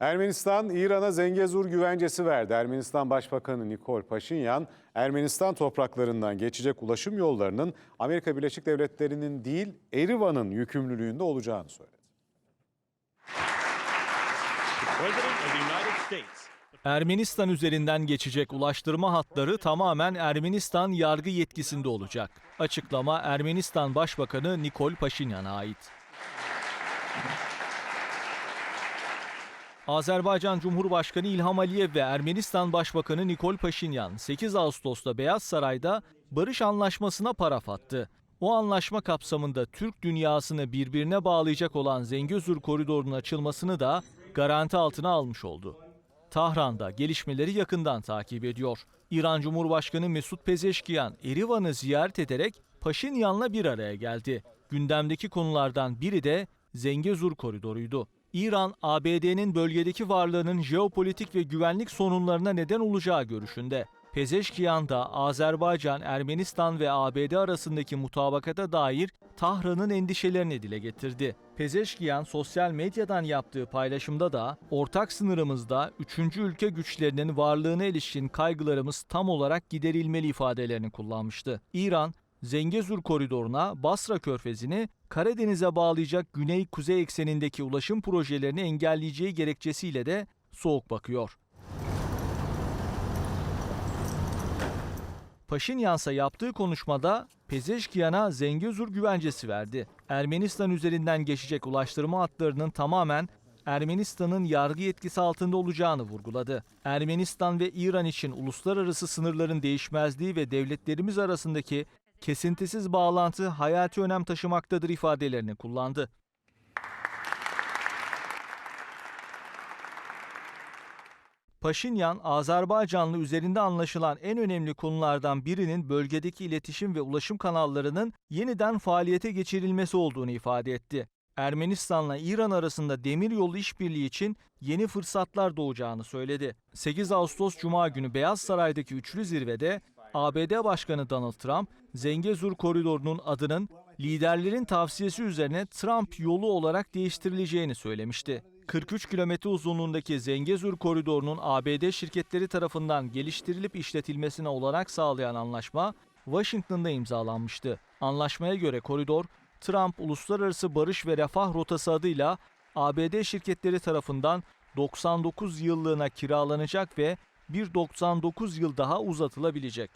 Ermenistan, İran'a Zengezur güvencesi verdi. Ermenistan Başbakanı Nikol Paşinyan, Ermenistan topraklarından geçecek ulaşım yollarının Amerika Birleşik Devletleri'nin değil, Erivan'ın yükümlülüğünde olacağını söyledi. Ermenistan üzerinden geçecek ulaştırma hatları tamamen Ermenistan yargı yetkisinde olacak. Açıklama Ermenistan Başbakanı Nikol Paşinyan'a ait. Azerbaycan Cumhurbaşkanı İlham Aliyev ve Ermenistan Başbakanı Nikol Paşinyan 8 Ağustos'ta Beyaz Saray'da barış anlaşmasına paraf attı. O anlaşma kapsamında Türk dünyasını birbirine bağlayacak olan Zengezur koridorunun açılmasını da garanti altına almış oldu. Tahran'da gelişmeleri yakından takip ediyor. İran Cumhurbaşkanı Mesut Pezeşkiyan Erivan'ı ziyaret ederek Paşinyan'la bir araya geldi. Gündemdeki konulardan biri de Zengezur koridoruydu. İran, ABD'nin bölgedeki varlığının jeopolitik ve güvenlik sorunlarına neden olacağı görüşünde. Pezeşkiyan da Azerbaycan, Ermenistan ve ABD arasındaki mutabakata dair Tahran'ın endişelerini dile getirdi. Pezeşkiyan sosyal medyadan yaptığı paylaşımda da ortak sınırımızda üçüncü ülke güçlerinin varlığına ilişkin kaygılarımız tam olarak giderilmeli ifadelerini kullanmıştı. İran, Zengezur koridoruna Basra Körfezi'ni Karadeniz'e bağlayacak güney-kuzey eksenindeki ulaşım projelerini engelleyeceği gerekçesiyle de soğuk bakıyor. Paşinyansa yaptığı konuşmada Pezeşkiyan'a Zengezur güvencesi verdi. Ermenistan üzerinden geçecek ulaştırma hatlarının tamamen Ermenistan'ın yargı yetkisi altında olacağını vurguladı. Ermenistan ve İran için uluslararası sınırların değişmezliği ve devletlerimiz arasındaki kesintisiz bağlantı hayati önem taşımaktadır ifadelerini kullandı. Paşinyan, Azerbaycanlı üzerinde anlaşılan en önemli konulardan birinin bölgedeki iletişim ve ulaşım kanallarının yeniden faaliyete geçirilmesi olduğunu ifade etti. Ermenistan'la İran arasında demiryolu işbirliği için yeni fırsatlar doğacağını söyledi. 8 Ağustos Cuma günü Beyaz Saray'daki üçlü zirvede ABD Başkanı Donald Trump, Zengezur koridorunun adının liderlerin tavsiyesi üzerine Trump yolu olarak değiştirileceğini söylemişti. 43 kilometre uzunluğundaki Zengezur koridorunun ABD şirketleri tarafından geliştirilip işletilmesine olanak sağlayan anlaşma Washington'da imzalanmıştı. Anlaşmaya göre koridor, Trump Uluslararası Barış ve Refah Rotası adıyla ABD şirketleri tarafından 99 yıllığına kiralanacak ve bir 99 yıl daha uzatılabilecek.